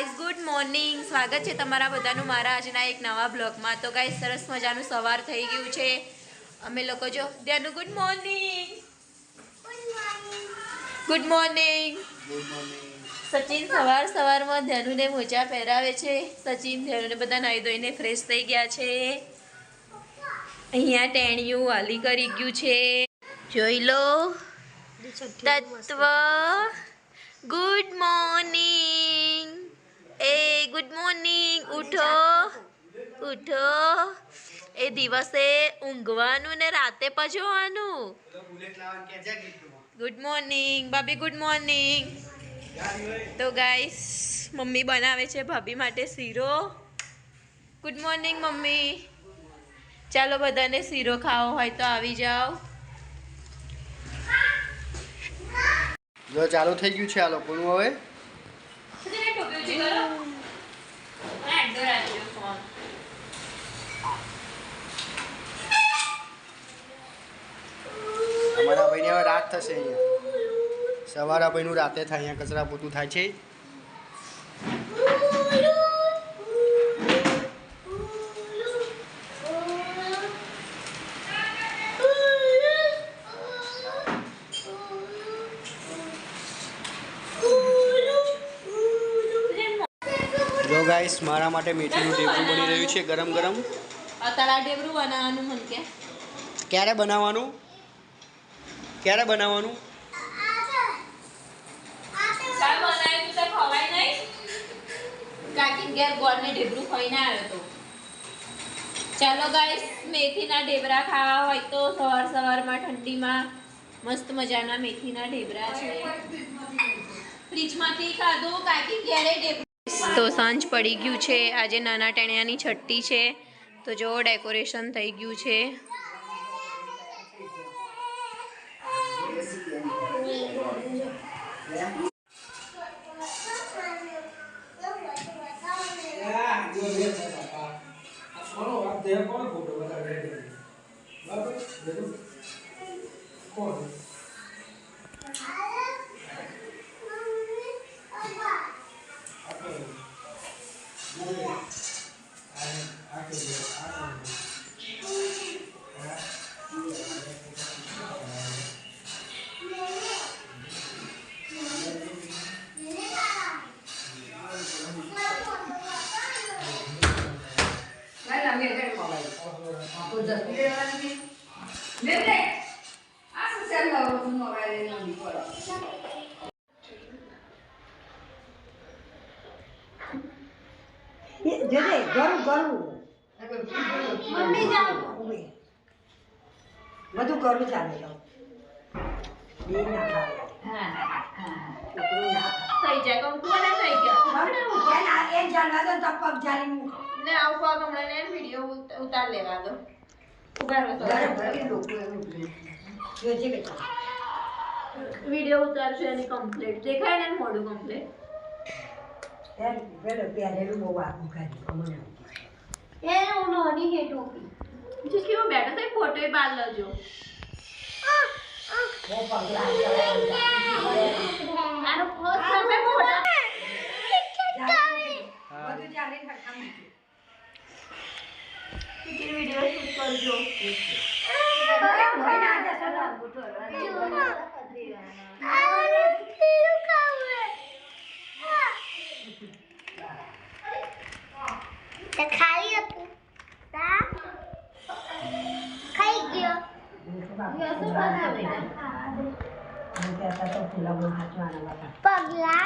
Guys good morning સ્વાગત છે તમારા બધાનું મારા આજના એક નવા બ્લોગમાં તો ગાઈઝ સરસ મજાનું સવાર થઈ ગયું છે. અમે લોકો જો ત્યાંનું good morning good morning Sachin સવાર સવારમાં ધ્યાનુને મોજા પહેરાવે છે. સચિન ધ્યાનુને બધા નાહી ધોઈને ફ્રેશ થઈ ગયા છે. અહીંયા ટેણિયું વાલી કરી ગયું છે. જોઈ લો. તત્વ. ગુડ મોર્નિંગ ગુડ મોર્નિંગ ઉઠો. ઉઠો. એ દિવસે ઊંઘવાનું ને રાતે પજવાનું. ગુડ મોર્નિંગ ભાભી ગુડ મોર્નિંગ તો ગાઈસ મમ્મી બનાવે છે ભાભી માટે શીરો. Good morning mummy. ચાલો બધાને શીરો ખાવો હોય તો આવી જાઓ. જો ચાલુ થઈ ગયું છે આ લોકોનું હવે. અમારા ભાઈને હવે રાત થશે અહીંયા. સવારા ભાઈનું રાતે થાય, અહીંયા કચરા પોતું થાય છે. ગાઈસ મારા માટે મેથીનું ઢેબરું બની રહ્યું છે ગરમ ગરમ. અત્યારે ડેબરું બનાવવાનું મન કે? ક્યારે બનાવવાનું? ક્યારે બનાવવાનું? તો કાકી ઘેર ગોળને ઢેબરું ખાઈને આવ્યો તો. ચાલો ગાઈસ મેથીના ઢેબરા ખાવા હોય તો સવાર સવારમાં ઠંડીમાં મસ્ત મજાના મેથીના ઢેબરા છે. ફ્રીજમાંથી ખાધું કાકી ઘેરે ઢેબરું તો સાંજ પડી ગયું છે. આજે નાના ટેણિયાની છઠ્ઠી છે. તો જો, ડેકોરેશન થઈ ગયું છે. જરે ગરું ગરું મમ્મી જાઓ ઊભી. બધું ગરું ચાલે છે બે ના ખાવે. ના ખાવે. થઈ જાય કંકુ અને થઈ ગયા હવે ને આ એક જાણવા દો તો પગ જાળી મૂકો. ને આવું પગ હમણાં ને વીડિયો ઉતાર લેવા દો વીડિયો ઉતારશે એની કમ્પ્લીટ દેખાય ને મોઢું કમ્પ્લીટ ફોટો બાર લેજો. આનો પોસ્ટ તમે ફોટા જાળી. બધું ચાલે સરખામણી. વીડિયો સલાહ. ખાઈ હતું ખાઈ ગયો. પગલા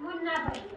મુન્ના પછી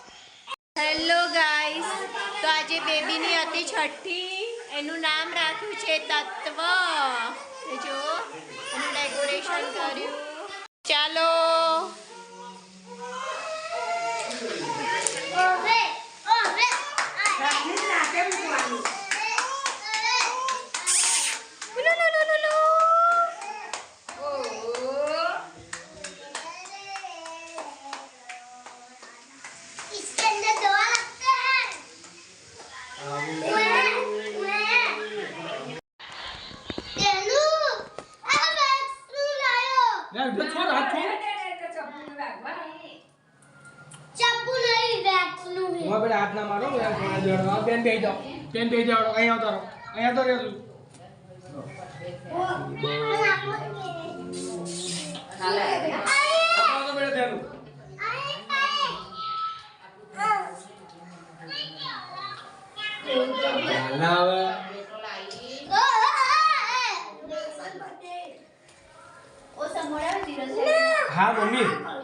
હેલો ગાઈસ, તો આજે બેબીની હતી છઠ્ઠી, એનું નામ રાખ્યું છે તત્વ. જો, એનું ડેકોરેશન કર્યું. ચાલો. વેચનું હું આપણે હાથ ના મારો યાર થોડા જડવા બેન બેહી જાઓ બેન બેહી જાઓ અહીંયા આવતા રહો અહીંયા તો રહેજો આપો તો બેટા ધ્યાન ના હવે હા મમ્મી હેલો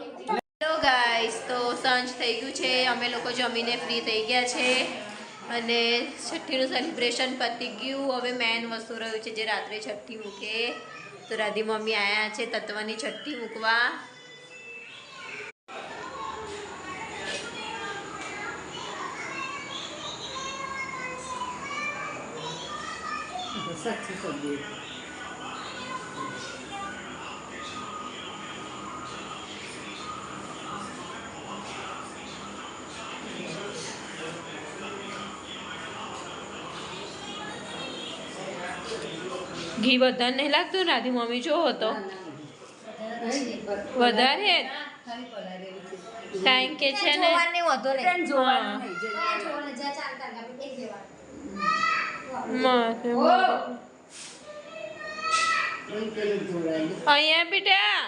ગાઈસ તો સાંજ થઈ ગયું છે. અમે લોકો જમીને ફ્રી થઈ ગયા છે. અને છઠ્ઠીનું સેલિબ્રેશન પતી ગયું. હવે મેન વસ્તુ રહ્યું છે જે રાત્રે છઠ્ઠી મૂકે. તો રાધી મમ્મી આવ્યા છે તત્વની છઠ્ઠી મૂકવા. ઘી વધારે નહીં લાગતું રાધી મમ્મી જો હતો. વધારે કારણ કે છે ને. અહીંયા બેટા.